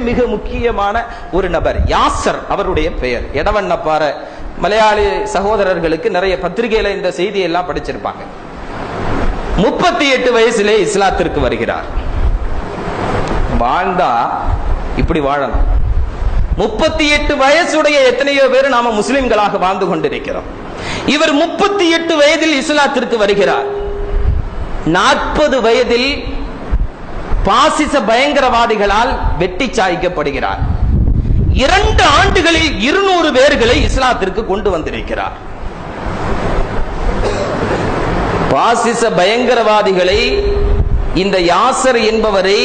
மிக முக்கியமான ஒரு நபர் யாசர் அவருடைய பெயர். எடவண்ணப்பாற மலையாளி சகோதரர்களுக்கு நிறைய பத்திரிகையில இந்த செய்தியை எல்லாம் படிச்சிருப்பாங்க. முப்பத்தி எட்டு வயசுலே இஸ்லாத்திற்கு வருகிறார். வாழ்ந்தா இப்படி வாழணும் முப்பத்தி எட்டு வயசுடைய எத்தனையோ பேர் நாம முஸ்லிம்களாக வாழ்ந்து கொண்டிருக்கிறோம். இவர் முப்பத்தி எட்டு வயதில் இஸ்லாத்திற்கு வருகிறார். நாற்பது வயதில் பாசிச பயங்கரவாதிகளால் வெட்டி சாய்க்கப்படுகிறார். இரண்டு ஆண்டுகளில் இருநூறு பேர்களை இஸ்லாத்திற்கு கொண்டு வந்திருக்கிறார். பாசிச பயங்கரவாதிகளை இந்த யாசர் என்பவரை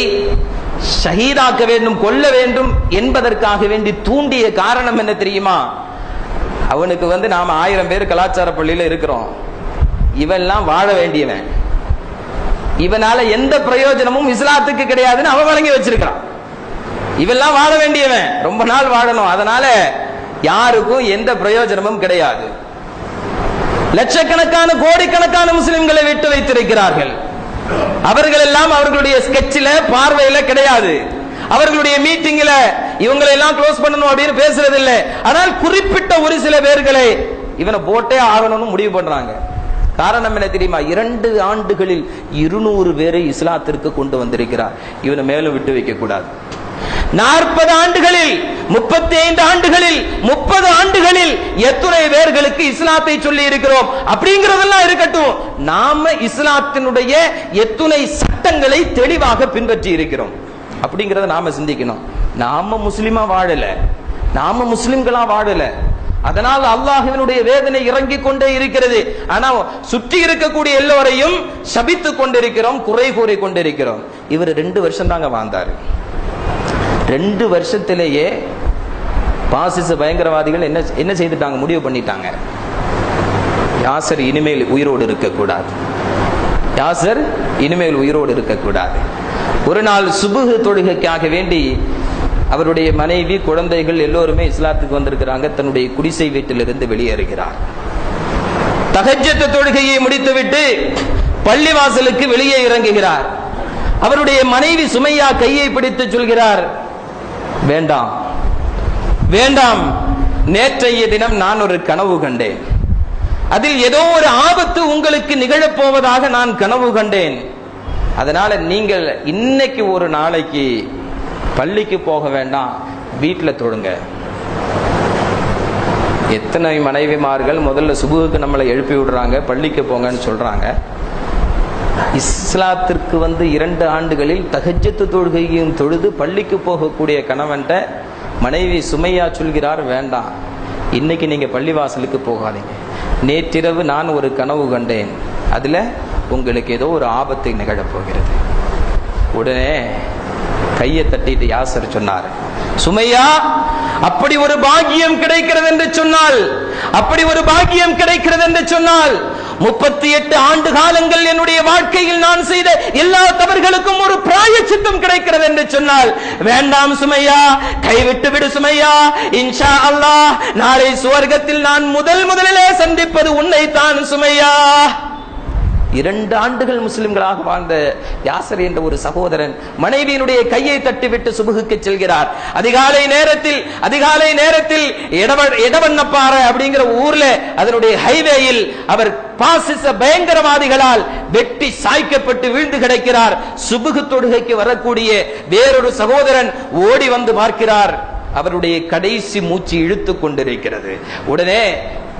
ஷஹீதாக்க வேண்டும் கொல்ல வேண்டும் என்பதற்காக வேண்டி தூண்டிய காரணம் என்ன தெரியுமா? அவனுக்கு வந்து நாம ஆயிரம் பேர் கலாச்சார பள்ளியில இருக்கிறோம். இவெல்லாம் வாழ வேண்டியவன். இவனால எந்த பிரயோஜனமும் இஸ்லாத்துக்கு கிடையாதுன்னு அவன் வழங்கி வச்சிருக்கான் இவெல்லாம் வாழ வேண்டியவன். ரொம்ப நாள் வாழணும். அதனால யாருக்கும் எந்த பிரயோஜனமும் கிடையாது. லட்சக்கணக்கான கோடிக்கணக்கான முஸ்லிம்களை விட்டு வைத்திருக்கிறார்கள். அவர்கள் எல்லாம் அவர்களுடைய ஸ்கெட்சில பார்வையில கிடையாது. அவர்களுடைய மீட்டிங்ல இவங்களை எல்லாம் க்ளோஸ் பண்ணணும் அப்படின்னு பேசுறது இல்லை ஆனால் குறிப்பிட்ட ஒரு சில பேர்களை இவனை போட்டே ஆகணும்னு முடிவு பண்றாங்க. காரணம் என்ன தெரியுமா? இரண்டு ஆண்டுகளில் இருநூறு பேரை இஸ்லாத்திற்கு கொண்டு வந்திருக்கிறார். இவனை மேலும் விட்டு வைக்க கூடாது. நாற்பது ஆண்டுகளில் முப்பத்தி ஐந்து ஆண்டுகளில் முப்பது ஆண்டுகளில் எத்துணை பேர்களுக்கு இஸ்லாத்தை சொல்லி இருக்கிறோம்? அப்படிங்கறதெல்லாம் இருக்கட்டும். நாம இஸ்லாத்தினுடைய எத்துணை சட்டங்களை தெளிவாக பின்பற்றி இருக்கிறோம். அப்படிங்கறத நாம சிந்திக்கணும். நாம முஸ்லிமா வாழல. நாம முஸ்லிம்களா வாழல. அதனால் அல்லாஹினுடைய வேதனை இறங்கிக் கொண்டே இருக்கிறது. ஆனால் சுற்றி இருக்கக்கூடிய எல்லோரையும் சபித்துக் கொண்டிருக்கிறோம் குறை கூறி கொண்டிருக்கிறோம். இவர் ரெண்டு வருஷம் தாங்க வாழ்ந்தாரு. ரெண்டு வருஷத்திலேயே பாசிச பயங்கரவாதிகள் என்ன என்ன செய்துட்டாங்க முடிவு பண்ணிட்டாங்க. யாசர் இனிமேல் உயிரோடு இருக்கக்கூடாது. யாசர் இனிமேல் உயிரோடு இருக்கக்கூடாது. ஒரு நாள் சுபுகு தொழுகைக்காக வேண்டி அவருடைய மனைவி குழந்தைகள் எல்லோருமே இஸ்லாத்துக்கு வந்திருக்கிறாங்க. தன்னுடைய குடிசை வீட்டிலிருந்து வெளியேறுகிறார். தகஜத்த தொழுகையை முடித்துவிட்டு பள்ளிவாசலுக்கு வெளியே இறங்குகிறார். அவருடைய மனைவி சுமையா கையை பிடித்து சொல்கிறார் வேண்டாம் வேண்டாம். நேற்றைய தினம் நான் ஒரு கனவு கண்டேன். அதில் ஏதோ ஒரு ஆபத்து உங்களுக்கு நிகழப் போவதாக நான் கனவு கண்டேன். அதனால நீங்கள் இன்னைக்கு ஒரு நாளைக்கு பள்ளிக்கு போக வேண்டாம் வீட்டில் தொழுங்க எத்தனை மனைவிமார்கள் முதல்ல சுபுகுக்கு நம்மளை எழுப்பி விடுறாங்க பள்ளிக்கு போங்கன்னு சொல்றாங்க. இஸ்லாத்திற்கு வந்து இரண்டு ஆண்டுகளில் தகஜத்து தொழுகையும் தொழுது பள்ளிக்கு போகக்கூடிய கணவன்ட்ட மனைவி சுமையா சொல்கிறார் வேண்டாம். இன்னைக்கு நீங்க பள்ளிவாசலுக்கு போகாதீங்க. நேற்றிரவு நான் ஒரு கனவு கண்டேன். அதுல உங்களுக்கு ஏதோ ஒரு ஆபத்து நிகழப்போகிறது உடனே கையை தட்டிட்டு யாசர் சொன்னார்? சுமையா அப்படி ஒரு பாக்கியம் கிடைக்கிறது என்று சொன்னால் அப்படி ஒரு பாக்கியம் கிடைக்கிறது என்று சொன்னால் முப்பத்தி எட்டு ஆண்டு காலங்கள் என்னுடைய வாழ்க்கையில் நான் செய்த எல்லா தவறுகளுக்கும் ஒரு பிராயச்சித்தம் கிடைக்கிறது என்று சொன்னால் வேண்டாம் சுமையா கைவிட்டு விடு சுமையா இன்ஷா அல்லாஹ் நாளை சுவர்க்கத்தில் நான் முதல் முதலிலே சந்திப்பது உன்னை தான் சுமையா. இரண்டு ஆண்டுகள் முஸ்லிம்களாக வாழ்ந்த யாசர் என்ற ஒரு சகோதரன் மனைவியினுடைய கையை தட்டிவிட்டு சுபுகுக்கு செல்கிறார். அதிகாலை நேரத்தில் அதிகாலை நேரத்தில் இடவண்ணப்பாறை அப்படிங்கிற ஊர்ல அதனுடைய ஹைவேயில் அவர் பாசிச பயங்கரவாதிகளால் வெட்டி சாய்க்கப்பட்டு வீழ்ந்து கிடைக்கிறார். சுபுகு தொடுகைக்கு வரக்கூடிய வேறொரு சகோதரன் ஓடி வந்து பார்க்கிறார். அவருடைய கடைசி மூச்சு இழுத்துக் கொண்டிருக்கிறது. உடனே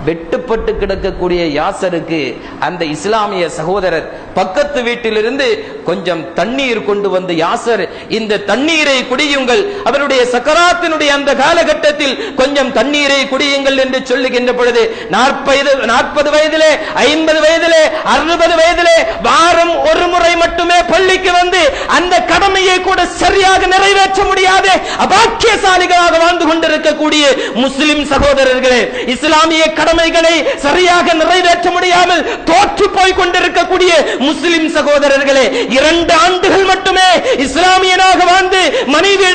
வெட்டுப்பட்டு கிடக்கக்கூடிய யாசருக்கு அந்த இஸ்லாமிய சகோதரர் பக்கத்து வீட்டிலிருந்து கொஞ்சம் தண்ணீர் கொண்டு வந்து யாசர் இந்த தண்ணீரை குடியுங்கள். அவருடைய சக்கராத்தினுடைய அந்த காலகட்டத்தில் கொஞ்சம் தண்ணீரை குடியுங்கள் என்று சொல்லுகின்ற பொழுது நாற்பது நாற்பது வயதிலே ஐம்பது வயதிலே அறுபது வயதிலே வாரம் ஒரு முறை மட்டுமே பள்ளிக்கு வந்து அந்த கடமையை கூட சரியாக நிறைவேற்ற முடியாத அபாக்கியசாலிகளாக வாழ்ந்து கொண்டிருக்கக்கூடிய முஸ்லிம் சகோதரர்களே இஸ்லாமிய கடமைகளை சரியாக நிறைவேற்ற முடியாமல் தோற்று போய் கொண்டிருக்கக்கூடிய முஸ்லிம் சகோதரர்களே இரண்டு ஆண்டுகள் மட்டுமே இஸ்லாமியனாக வாழ்ந்து மனைவி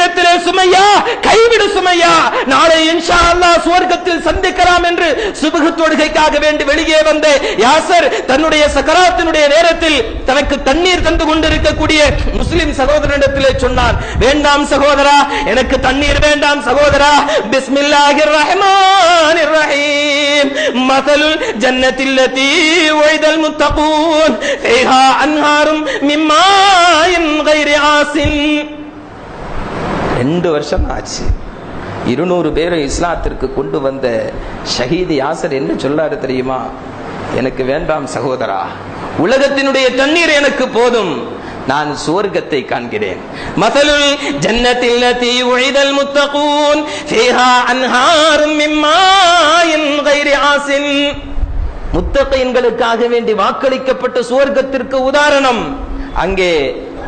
நாளை இன்ஷா அல்லாஹ் சுவர்க்கத்தில் சந்திக்கலாம் என்று சுபுகு தொழுகைக்காக வேண்டி வெளியே வந்த யாசர் தன்னுடைய சக்கராத்தினுடைய நேரத்தில் தனக்கு தண்ணீர் தந்து கொண்டிருக்கக்கூடிய முஸ்லிம் சகோதரனிடத்திலே சொன்னான் வேண்டாம் சகோதரா எனக்கு தண்ணீர் வேண்டாம் சகோதரா பிஸ்மில்லாஹிர் ரஹ்மானிர் ரஹீம். மதலுல் ஜன்னத்தில்லதி ஒய்தல் முத்தகூன் ஃபீஹா அன்ஹாரும் மிம்மாயின் கைரி ஆசின். ரெண்டு வருஷம் ஆச்சு. இருநூறு பேரை இஸ்லாத்திற்கு கொண்டு வந்த ஷஹீது யாசர் என்ன சொல்லாரு தெரியுமா? எனக்கு வேண்டாம் சகோதரா உலகத்தினுடைய தண்ணீர் எனக்கு போதும் நான் சுவர்க்கத்தை காண்கிறேன். மதலுல் ஜன்னத்தில் லதி உழிதல் முத்தகூன் ஃபீஹா அன்ஹாரும் மிம்மாயின் கைரி ஆசின். முத்தகைன்களுக்காக வேண்டி வாக்களிக்கப்பட்ட சுவர்க்கத்திற்கு உதாரணம் அங்கே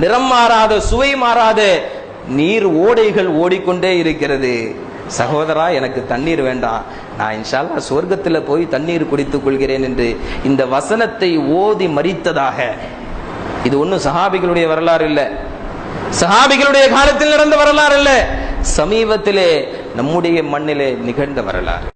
நிறம் மாறாத சுவை மாறாத நீர் ஓடைகள் ஓடிக்கொண்டே இருக்கிறது. சகோதரா எனக்கு தண்ணீர் வேண்டாம் நான் இன்ஷால்லா சொர்க்கத்தில் போய் தண்ணீர் குடித்துக் கொள்கிறேன் என்று இந்த வசனத்தை ஓதி மறித்ததாக. இது ஒன்றும் சஹாபிகளுடைய வரலாறு இல்லை. சஹாபிகளுடைய காலத்தில் நடந்த வரலாறு இல்லை. சமீபத்திலே நம்முடைய மண்ணிலே நிகழ்ந்த வரலாறு.